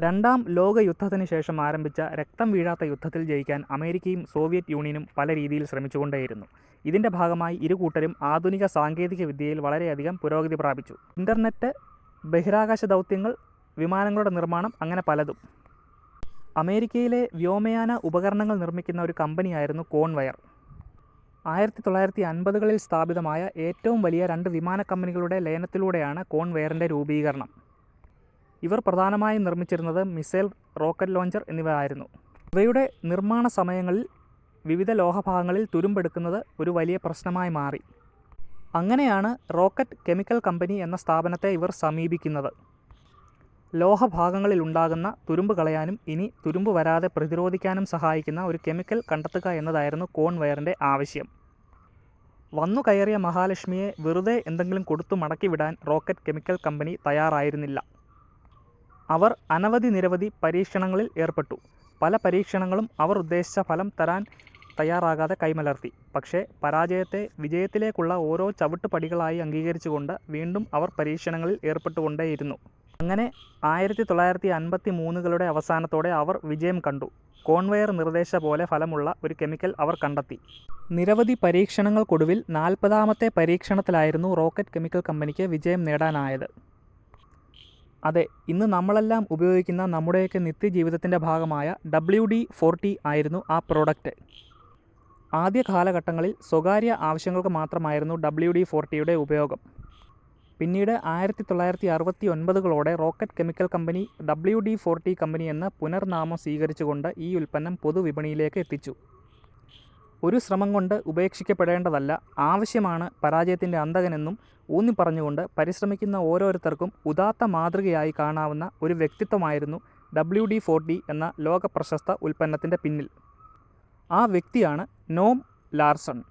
രണ്ടാം ലോക യുദ്ധത്തിന് ശേഷം ആരംഭിച്ച രക്തം വീഴാത്ത യുദ്ധത്തിൽ ജയിക്കാൻ അമേരിക്കയും സോവിയറ്റ് യൂണിയനും പല രീതിയിൽ ശ്രമിച്ചുകൊണ്ടേയിരുന്നു. ഇതിന്റെ ഭാഗമായി ഇരു കൂട്ടരും ആധുനിക സാങ്കേതിക വിദ്യയിൽ വളരെയധികം പുരോഗതി പ്രാപിച്ചു. ഇന്റർനെറ്റ് ബഹിരാകാശ ദൗത്യങ്ങൾ വിമാനങ്ങളുടെ നിർമ്മാണം അങ്ങനെ പലതും. അമേരിക്കയിലെ വ്യോമയാന ഉപകരണങ്ങൾ നിർമ്മിക്കുന്ന ഒരു കമ്പനിയായിരുന്നു കോൺവയർ. ആയിരത്തി തൊള്ളായിരത്തി അൻപതുകളിൽ സ്ഥാപിതമായ ഏറ്റവും വലിയ രണ്ട് വിമാന കമ്പനികളുടെ ലയനത്തിലൂടെയാണ് കോൺവെയറിന്റെ രൂപീകരണം. ഇവർ പ്രധാനമായും നിർമ്മിച്ചിരുന്നത് മിസൈൽ റോക്കറ്റ് ലോഞ്ചർ എന്നിവ ആയിരുന്നു ഇവയുടെ നിർമ്മാണ സമയങ്ങളിൽ വിവിധ ലോഹഭാഗങ്ങളിൽ തുരുമ്പെടുക്കുന്നത് ഒരു വലിയ പ്രശ്നമായി മാറി. അങ്ങനെയാണ് റോക്കറ്റ് കെമിക്കൽ കമ്പനി എന്ന സ്ഥാപനത്തെ ഇവർ സമീപിക്കുന്നത്. ലോഹഭാഗങ്ങളിൽ ഉണ്ടാകുന്ന തുരുമ്പ് കളയാനും ഇനി തുരുമ്പ് വരാതെ പ്രതിരോധിക്കാനും സഹായിക്കുന്ന ഒരു കെമിക്കൽ കണ്ടെത്തുക എന്നതായിരുന്നു കോൺവെയറിന്റെ ആവശ്യം. വന്നു കയറിയ മഹാലക്ഷ്മിയെ വെറുതെ എന്തെങ്കിലും കൊടുത്തു മടക്കി വിടാൻ റോക്കറ്റ് കെമിക്കൽ കമ്പനി തയ്യാറായിരുന്നില്ല. അവർ അനവധി നിരവധി പരീക്ഷണങ്ങളിൽ ഏർപ്പെട്ടു. പല പരീക്ഷണങ്ങളും അവർ ഉദ്ദേശിച്ച ഫലം തരാൻ തയ്യാറാകാതെ കൈമലർത്തി. പക്ഷേ പരാജയത്തെ വിജയത്തിലേക്കുള്ള ഓരോ ചവിട്ടുപടികളായി അംഗീകരിച്ചുകൊണ്ട് വീണ്ടും അവർ പരീക്ഷണങ്ങളിൽ ഏർപ്പെട്ടുകൊണ്ടേയിരുന്നു. അങ്ങനെ ആയിരത്തി തൊള്ളായിരത്തി അൻപത്തി മൂന്നുകളുടെ അവസാനത്തോടെ അവർ വിജയം കണ്ടു. കോൺവെയർ നിർദ്ദേശ പോലെ ഫലമുള്ള ഒരു കെമിക്കൽ അവർ കണ്ടെത്തി. നിരവധി പരീക്ഷണങ്ങൾക്കൊടുവിൽ നാൽപ്പതാമത്തെ പരീക്ഷണത്തിലായിരുന്നു റോക്കറ്റ് കെമിക്കൽ കമ്പനിക്ക് വിജയം നേടാനായത്. അതെ ഇന്ന് നമ്മളെല്ലാം ഉപയോഗിക്കുന്ന നമ്മുടെയൊക്കെ നിത്യജീവിതത്തിന്റെ ഭാഗമായ ഡബ്ല്യു ഡി ഫോർട്ടി ആയിരുന്നു ആ പ്രോഡക്റ്റ് ആദ്യ കാലഘട്ടങ്ങളിൽ സ്വകാര്യ ആവശ്യങ്ങൾക്ക് മാത്രമായിരുന്നു ഡബ്ല്യു ഡി ഫോർട്ടിയുടെ ഉപയോഗം. പിന്നീട് ആയിരത്തി തൊള്ളായിരത്തി അറുപത്തി ഒൻപതുകളോടെ rocket chemical company W D forty company എന്ന പുനർനാമം സ്വീകരിച്ചുകൊണ്ട് ഈ ഉൽപ്പന്നം പൊതുവിപണിയിലേക്ക് എത്തിച്ചു. ഒരു ശ്രമം കൊണ്ട് ഉപേക്ഷിക്കപ്പെടേണ്ടതല്ല. ആവശ്യമാണ് പരാജയത്തിന്റെ അന്തകനെന്നും ഊന്നി പറഞ്ഞുകൊണ്ട് പരിശ്രമിക്കുന്ന ഓരോരുത്തർക്കും ഉദാത്ത മാതൃകയായി കാണാവുന്ന ഒരു വ്യക്തിത്വമായിരുന്നു ഡബ്ല്യു ഡി ഫോർട്ടി എന്ന ലോക പ്രശസ്ത ഉൽപ്പന്നത്തിന്റെ പിന്നിൽ. ആ വ്യക്തിയാണ് നോം ലാർസൺ.